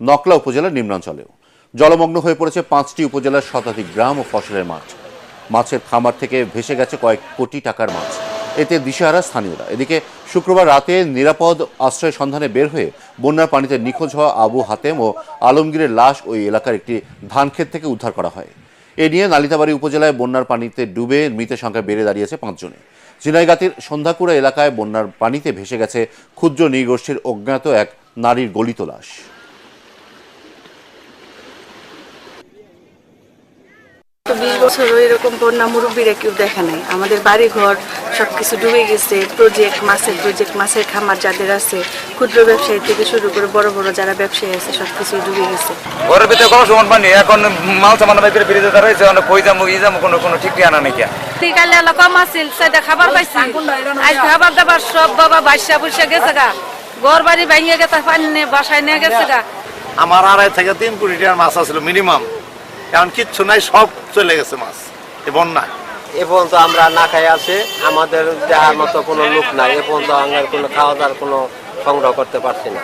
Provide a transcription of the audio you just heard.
নকলা উপজেলার নিম্নাঞ্চলেও। জলমগ্ন হয়ে পড়েছে পাঁচটি উপজেলার শতাধিক গ্রাম ও ফসলের মাঠ। মাছের খামার থেকে ভেসে গেছে কয়েক কোটি টাকার মাছ। এতে দিশেহারা স্থানীয়রা। এদিকে শুক্রবার রাতে নিরাপদ আশ্রয় সন্ধানে বের হয়ে বন্যার পানিতে নিখোঁজ হওয়া আবু হাতেম ও আলমগীরের লাশ ওই এলাকার একটি ধানক্ষেত থেকে উদ্ধার করা হয়। এ নিয়ে নালিতাবাড়ি উপজেলায় বন্যার পানিতে ডুবে মৃতের সংখ্যা বেড়ে দাঁড়িয়েছে পাঁচজনে। ঝিনাইগাতির সন্ধ্যাকুড়া এলাকায় বন্যার পানিতে ভেসে গেছে ক্ষুদ্র নৃগোষ্ঠীর অজ্ঞাত এক নারীর গলিত লাশ। বিশ বছরও এরকম বন্যা মুরব্বীরা কেউ দেখে নাই। আমাদের বাড়ি ঘর সবকিছু ডুবে গেছে। প্রজেক্ট মাছের প্রজেক্ট মাছের খামার যাদের আছে ক্ষুদ্র ব্যবসায়ী থেকে শুরু করে বড় বড় যারা ব্যবসায়ী আছে সবকিছু ডুবে গেছে। ঘরের ভিতরে কোনো সমান পানি এখন মাল সামান বাইরে ফিরে যেতে রয়েছে অনেক কই যাব ই যাব কোনো কোনো ঠিক ঠিকানা নেই কম আছিল সেটা খাবার পাইছি। আজ খাবার দাবার সব বাবা বাসা বুসা গেছে গা। ঘর বাড়ি ভেঙে গেছে পানি নিয়ে বাসায় নিয়ে গেছে গা। আমার আড়াই থেকে তিন কোটি টাকার মাছ আছিল মিনিমাম কারণ কিচ্ছু নাই, সব চলে গেছে মাছ। এ বন্যায় এ পর্যন্ত আমরা না খাই আছে, আমাদের দেওয়ার মতো কোনো লোক নাই, এ পর্যন্ত আমরা কোনো খাওয়া দাওয়ার কোনো সংগ্রহ করতে পারছি না।